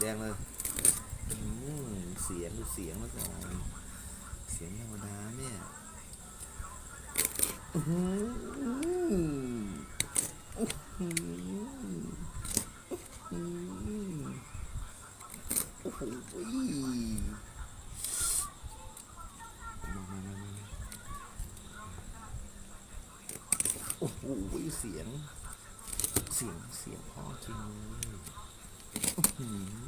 แดงเลยเสียงดูเสียงแล้วก่อนเสียงธรรมดาเนี่ยโอ้โหโอ้โหเสียง เสียง เสียงพ่อจริง เ